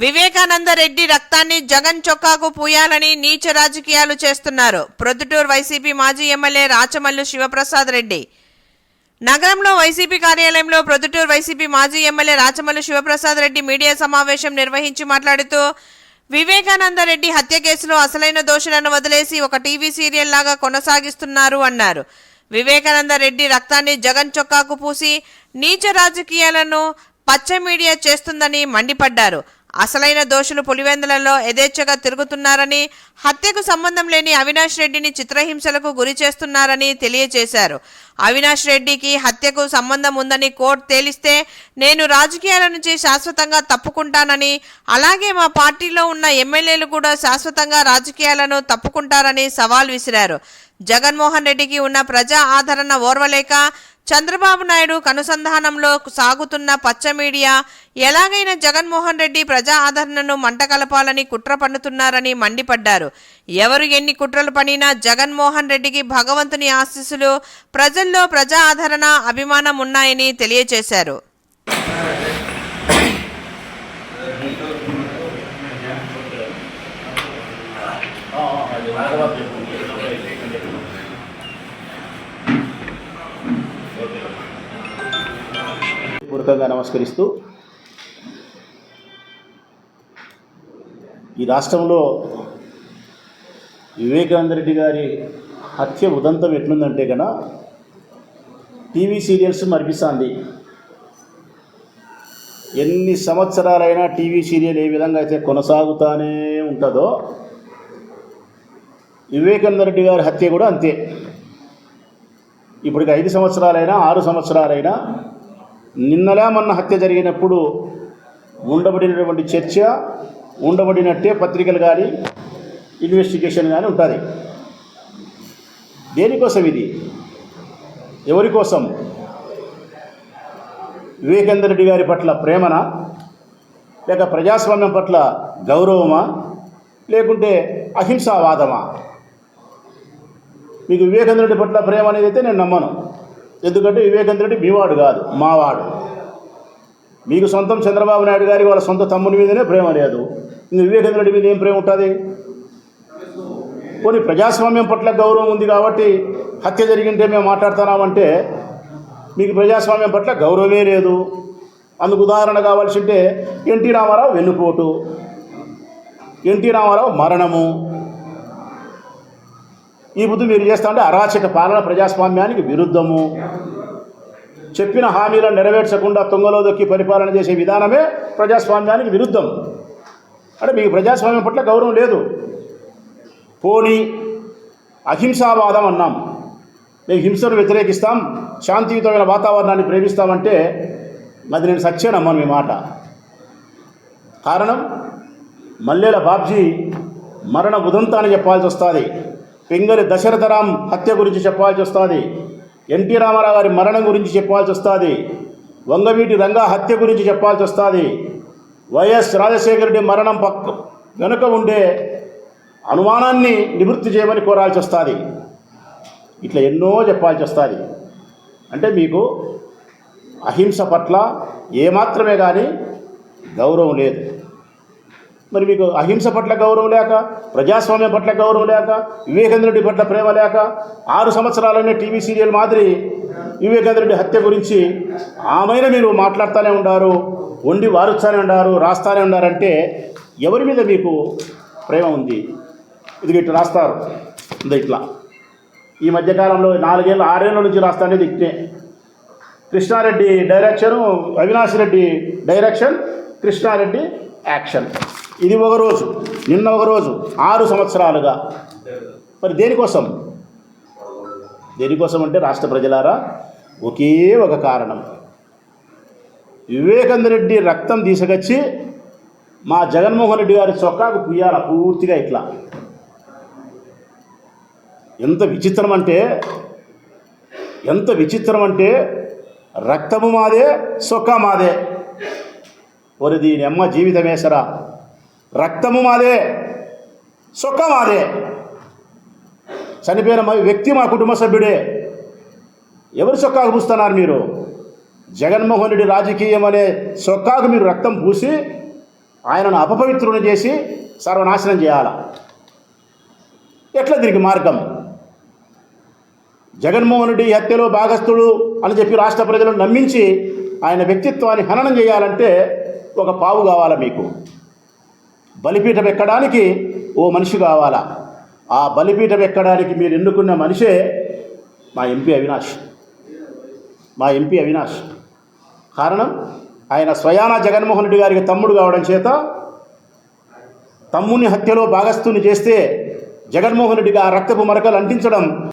వివేకానంద రెడ్డి రక్తాన్ని జగన్ చొక్కాకు పూయాలని నీచ రాజకీయాలు చేస్తున్నారు. ప్రొద్దుటూరు వైసీపీ మాజీ ఎమ్మెల్యే రాచమల్లు శివప్రసాద్ రెడ్డి. నగరంలో వైసీపీ కార్యాలయంలో ప్రొద్దుటూరు వైసీపీ మాజీ ఎమ్మెల్యే రాచమల్లు శివప్రసాద్ రెడ్డి మీడియా సమావేశం నిర్వహించి మాట్లాడుతూ వివేకానంద రెడ్డి హత్య కేసులో అసలైన దోషులను వదిలేసి ఒక టీవీ సీరియల్ లాగా కొనసాగిస్తున్నారు అన్నారు. వివేకానంద రెడ్డి రక్తాన్ని జగన్ చొక్కాకు పూసి నీచ రాజకీయాలను పచ్చ మీడియా చేస్తుందని మండిపడ్డారు. అసలైన దోషులు పులివెందులలో యథేచ్ఛగా తిరుగుతున్నారని హత్యకు సంబంధం లేని అవినాష్ రెడ్డిని చిత్రహింసలకు గురి చేస్తున్నారని తెలియజేశారు. అవినాష్ రెడ్డికి హత్యకు సంబంధం ఉందని కోర్టు తేలిస్తే నేను రాజకీయాల నుంచి శాశ్వతంగా తప్పుకుంటానని అలాగే మా పార్టీలో ఉన్న ఎమ్మెల్యేలు కూడా శాశ్వతంగా రాజకీయాలను తప్పుకుంటారని సవాల్ విసిరారు. జగన్మోహన్ రెడ్డికి ఉన్న ప్రజా ఆదరణ ఓర్వలేక చంద్రబాబు నాయుడు కనుసంధానంలో సాగుతున్న పచ్చ మీడియా ఎలాగైనా జగన్మోహన్ రెడ్డి ప్రజా ఆదరణను మంటకలపాలని కుట్ర పన్నుతున్నారని మండిపడ్డారు. ఎవరు ఎన్ని కుట్రలు పనినా జగన్మోహన్ రెడ్డికి భగవంతుని ఆశీస్సులు ప్రజల్లో ప్రజా ఆదరణ అభిమానం ఉన్నాయని తెలియజేశారు పూర్వకంగా నమస్కరిస్తూ ఈ రాష్ట్రంలో వివేకానంద రెడ్డి గారి హత్య ఉదంతం ఎట్లుందంటే కన టీవీ సీరియల్స్ మరిపిస్తుంది. ఎన్ని సంవత్సరాలైనా టీవీ సీరియల్ ఏ విధంగా అయితే కొనసాగుతానే ఉంటుందో వివేకానంద రెడ్డి గారి హత్య కూడా అంతే. ఇప్పటికి ఐదు సంవత్సరాలైనా ఆరు సంవత్సరాలైనా నిన్నలా మొన్న హత్య జరిగినప్పుడు ఉండబడినటువంటి చర్చ ఉండబడినట్టే పత్రికలు కానీ ఇన్వెస్టిగేషన్ కానీ ఉంటుంది దేనికోసం ఇది? ఎవరి కోసం? వివేకేంద్ర రెడ్డి గారి పట్ల ప్రేమనా? లేక ప్రజాస్వామ్యం పట్ల గౌరవమా? లేకుంటే అహింసావాదమా? మీకు వివేకేంద్ర రెడ్డి పట్ల ప్రేమ అనేది అయితే నేను నమ్మను. ఎందుకంటే వివేకేంద్ర రెడ్డి మీవాడు కాదు మావాడు. మీకు సొంతం చంద్రబాబు నాయుడు గారి వాళ్ళ సొంత తమ్ముని మీదనే ప్రేమ లేదు. ఇంక వివేకేంద్ర రెడ్డి మీద ఏం ప్రేమ ఉంటుంది? కొన్ని ప్రజాస్వామ్యం పట్ల గౌరవం ఉంది కాబట్టి హత్య జరిగింటే మేము మాట్లాడుతున్నామంటే మీకు ప్రజాస్వామ్యం పట్ల గౌరవమే లేదు. అందుకు ఉదాహరణ కావాల్సి ఉంటే ఎన్టీ రామారావు వెన్నుపోటు ఎన్టీ రామారావు మరణము. ఈ బుద్ధి మీరు చేస్తా ఉంటే అరాచక పాలన ప్రజాస్వామ్యానికి విరుద్ధము. చెప్పిన హామీలను నెరవేర్చకుండా తుంగలో దొక్కి పరిపాలన చేసే విధానమే ప్రజాస్వామ్యానికి విరుద్ధం. అంటే మీకు ప్రజాస్వామ్యం పట్ల గౌరవం లేదు. పోనీ అహింసావాదం అన్నాం. మేము హింసను వ్యతిరేకిస్తాం శాంతియుతమైన వాతావరణాన్ని ప్రేమిస్తామంటే అది నేను సత్యనమ్మను మీ మాట. కారణం మల్లెల బాబ్జీ మరణ ఉదంతాన్ని చెప్పాల్సి వస్తుంది. పింగరి దశరథరాం హత్య గురించి చెప్పాల్సి వస్తుంది. ఎన్టీ రామారావు గారి మరణం గురించి చెప్పాల్సి వస్తుంది. వంగవీటి రంగా హత్య గురించి చెప్పాల్సి వస్తుంది. వైఎస్ రాజశేఖరరెడ్డి మరణం పక్క వెనుక ఉండే అనుమానాన్ని నివృత్తి చేయమని కోరాల్సి వస్తుంది. ఇట్లా ఎన్నో చెప్పాల్సి వస్తుంది. అంటే మీకు అహింస పట్ల ఏమాత్రమే కానీ గౌరవం లేదు. మరి మీకు అహింస పట్ల గౌరవం లేక ప్రజాస్వామ్యం పట్ల గౌరవం లేక వివేకేంద్రుడి పట్ల ప్రేమ లేక ఆరు సంవత్సరాలనే టీవీ సీరియల్ మాదిరి వివేకేంద్రుడి హత్య గురించి ఆమెన మీరు మాట్లాడుతూనే ఉన్నారు వండి వారుస్తూనే ఉన్నారు రాస్తానే ఉన్నారంటే ఎవరి మీద మీకు ప్రేమ ఉంది? ఇది ఇట్లా రాస్తారు. ఇది ఇట్లా. ఈ మధ్యకాలంలో నాలుగేళ్ళు ఆరేళ్ళ నుంచి రాస్తానేది ఇట్నే Krishna Reddy direction Avinash Reddy direction Krishna Reddy action. ఇది ఒక రోజు నిన్న ఒక రోజు ఆరు సంవత్సరాలుగా. మరి దేనికోసం? దేనికోసం అంటే రాష్ట్ర ప్రజలారా ఒకే ఒక కారణం. వివేకానంద రెడ్డి రక్తం తీసుకొచ్చి మా జగన్మోహన్ రెడ్డి గారి చొక్కాకు పుయ్యాల పూర్తిగా ఇట్లా. ఎంత విచిత్రం అంటే ఎంత విచిత్రం అంటే రక్తము మాదే సొక్కా మాదే. ఒరి దీని అమ్మ జీవితమేసరా? రక్తము మాదే సొక్క మాదే. చనిపోయిన వ్యక్తి మా కుటుంబ సభ్యుడే. ఎవరి సొక్కాకు పూస్తున్నారు మీరు? జగన్మోహన్ రెడ్డి రాజకీయం అనే సొక్కాకు మీరు రక్తం పూసి ఆయనను అపపవిత్రుని చేసి సర్వనాశనం చేయాల? ఎట్లా దీనికి మార్గం? జగన్మోహన్ రెడ్డి హత్యలో భాగస్థుడు అని చెప్పి రాష్ట్ర ప్రజలను నమ్మించి ఆయన వ్యక్తిత్వాన్ని హననం చేయాలంటే ఒక పావు కావాలా మీకు? బలిపీఠం ఎక్కడానికి ఓ మనిషి కావాలా? ఆ బలిపీఠం ఎక్కడానికి మీరు ఎన్నుకున్న మనిషే మా ఎంపీ అవినాష్. మా ఎంపీ అవినాష్. కారణం ఆయన స్వయాన జగన్మోహన్ రెడ్డి గారికి తమ్ముడు కావడం చేత తమ్ముని హత్యలో భాగస్థుని చేస్తే జగన్మోహన్ రెడ్డిగా ఆ రక్తపు మరకలు అంటించడం